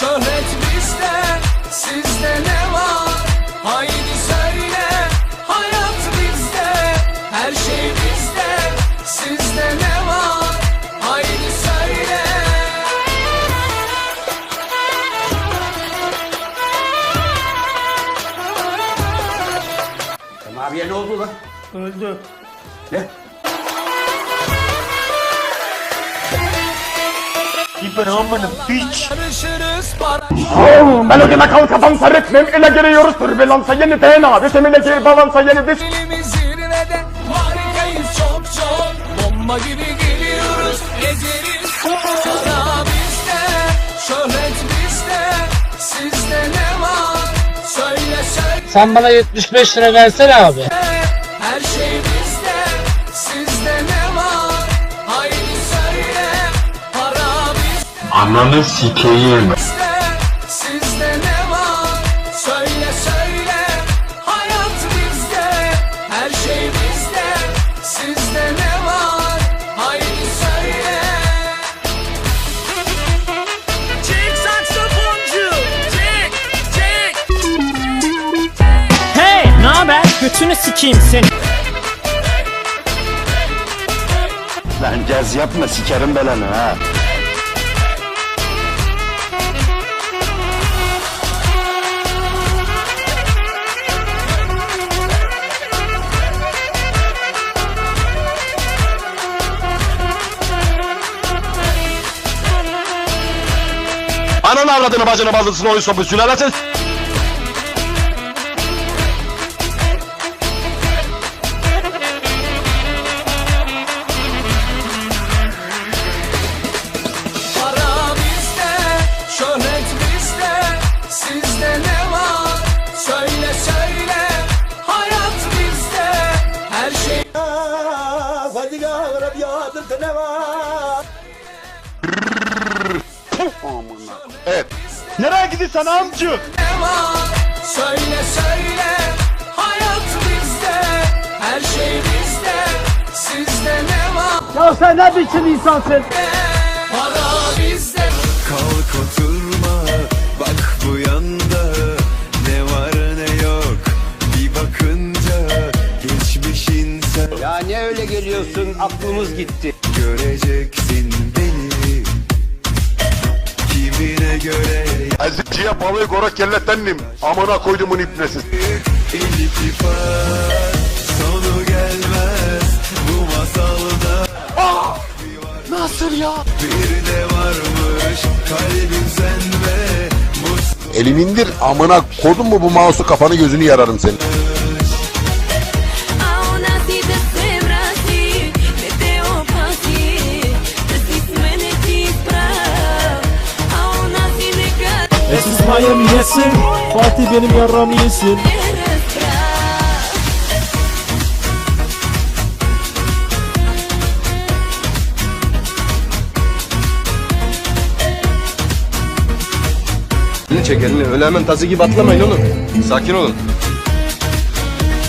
şöhret bizde, sizde ne var? Haydi söyle, hayat bizde, her şey bizde, sizde ne var? Haydi söyle. Abiye ne oldu lan? Öldü. Ne? Yarışırız para Melodime kalka dans etmem ile giriyoruz türbülansa yeni DNA Bitimine gir balansa yeni diş Dilimiz zirvede Harikayız çok çok. Bomba gibi geliyoruz Ezeriz Para bizde Şöhret bizde. Sizde ne var? Söyle söyle. Sen bana 75 lira versene abi. Ne haber? Götünü sikeyim seni. Lan gez yapma sikerim belanı ha Ananı avradını bacını bazısını oyun sopu sülalesi Para bizde. Şöhret bizde. Sizde ne var? Şey Evet Nereye gidiyorsun var? Söyle söyle. Hayat bizde. Her şey bizde. Sizde ne var? Ya sen ne biçim insansın? Para bizde. Kalk oturma bak bu yanda Ne var ne yok bir bakınca Geçmişin sen Ya ne öyle geliyorsun aklımız gitti göreceksin Eziciye balığı gora kellettendim Amına koydumun ipnesiz Sonu gelmez bu masalda Nasıl ya? Bir de varmış kalbin sen ve mus Elimi indir. Amına kodun mu bu mouse'u? Kafanı gözünü yararım senin. Nekad Esis Miami yesin. Fatih benim yarramı yesin. Elini çek elini öyle hemen tazı gibi atlamayın oğlum. Sakin olun.